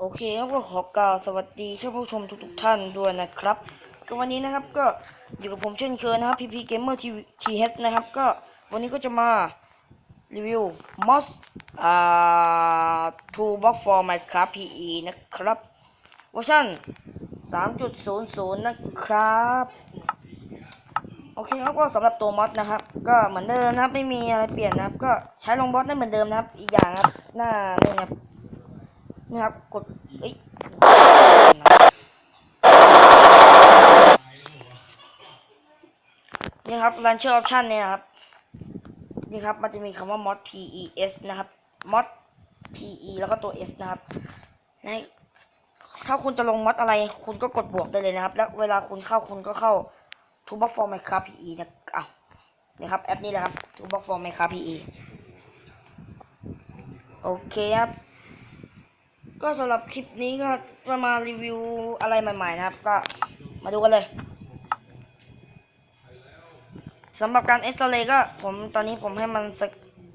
โอเคครับก็ขอกล่าวสวัสดีท่านผู้ชมทุกๆท่านด้วยนะครับ ก็วันนี้นะครับก็อยู่กับผมเช่นเคยนะครับ PP Gamer TV TH นะครับ ก็วันนี้ก็จะมารีวิว MOS อ่า Toolbox for Minecraft PE นะครับเวอร์ชัน3.00 นะครับ โอเคครับก็สำหรับตัวมอสนะครับ ก็เหมือนเดิมนะครับไม่มีอะไรเปลี่ยนนะครับ ก็ใช้ลงบอสได้เหมือนเดิมนะครับ อีกอย่างครับหน้าเนี่ยนครับ นะครับ กดเอ้ยนี่ครับ launcher option เนี่ยนะครับ นี่ครับ มันจะมีคำว่า mod pes นะครับ mod pe แล้วก็ตัว s นะครับในถ้าคุณจะลงมอดอะไร คุณก็กดบวกได้เลยนะครับ แล้วเวลาคุณเข้าคุณก็เข้า t o o b o x for Minecraft PE นะอ้าวนี่ครับ แอปนี้แหละครับ t o o b o x for Minecraft PE โอเคครับ ก็สำหรับคลิปนี้ก็จะมารีวิวอะไรใหม่ๆนะครับ ก็มาดูกันเลยสำหรับการเอ็กซเรย์ก็ผมตอนนี้ผมให้มัน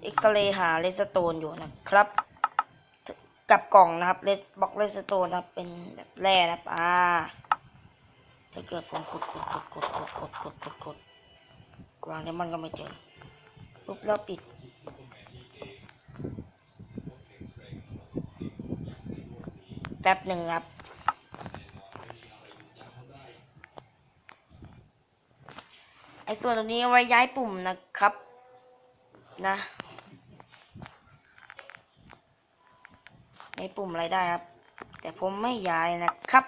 เอ็กซเรย์หาเลสโตนอยู่นะครับ กับกล่องนะครับเลสบล็อกเลสโตนนะครับเป็นแบบแร่นะครับอ่าถ้าเกิดผมขุดขุดขุดขุดขุดขุดขุดขุดขุดวางแล้วมันก็ไม่เจอปุ๊บแล้วปิด แป๊บหนึ่งครับ ไอ้ส่วนตรงนี้เอาไว้ย้ายปุ่มนะครับ นะย้ายปุ่มอะไรได้ครับ แต่ผมไม่ย้ายนะครับ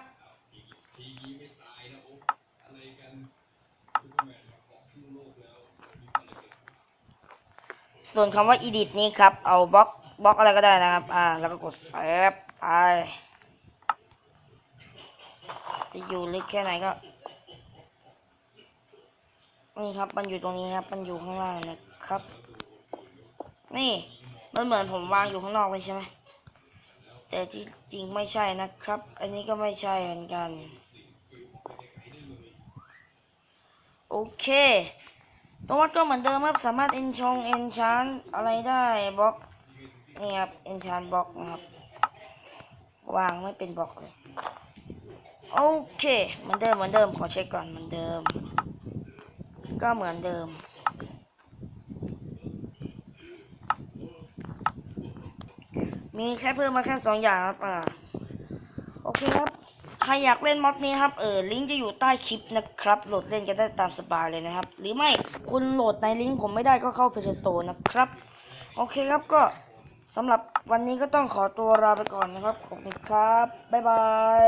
ส่วนคำว่า edit นี้ครับ เอาบล็อกบล็อกอะไรก็ได้นะครับ อ่า แล้วก็กดเซฟไป จะอยู่ลึกแค่ไหนก็ นี่ครับ มันอยู่ตรงนี้ครับ มันอยู่ข้างล่างนะครับ นี่ มันเหมือนผมวางอยู่ข้างนอกเลยใช่ไหมแต่ที่จริงไม่ใช่นะครับ อันนี้ก็ไม่ใช่เหมือนกัน โอเคตัววัดก็เหมือนเดิมครับ สามารถเอนชงเอนชานอะไรได้บล็อกนี่ครับเอนชานบล็อกนะครับ วางไม่เป็นบล็อกเลย โอเคเหมือนเดิมเหมือนเดิมขอเช็คก่อนเหมือนเดิม ก็เหมือนเดิม มีแค่เพิ่มมาแค่สองอย่างครับอ่าโอเคครับ ใครอยากเล่นม็อดนี้ครับเออลิงก์จะอยู่ใต้คลิปนะครับ โหลดเล่นกันได้ตามสบายเลยนะครับ หรือไม่คุณโหลดในลิงก์ผมไม่ได้ก็เข้าเพจโตนะครับ โอเคครับก็สำหรับวันนี้ก็ต้องขอตัวลาไปก่อนนะครับ ขอบคุณครับ บ๊ายบาย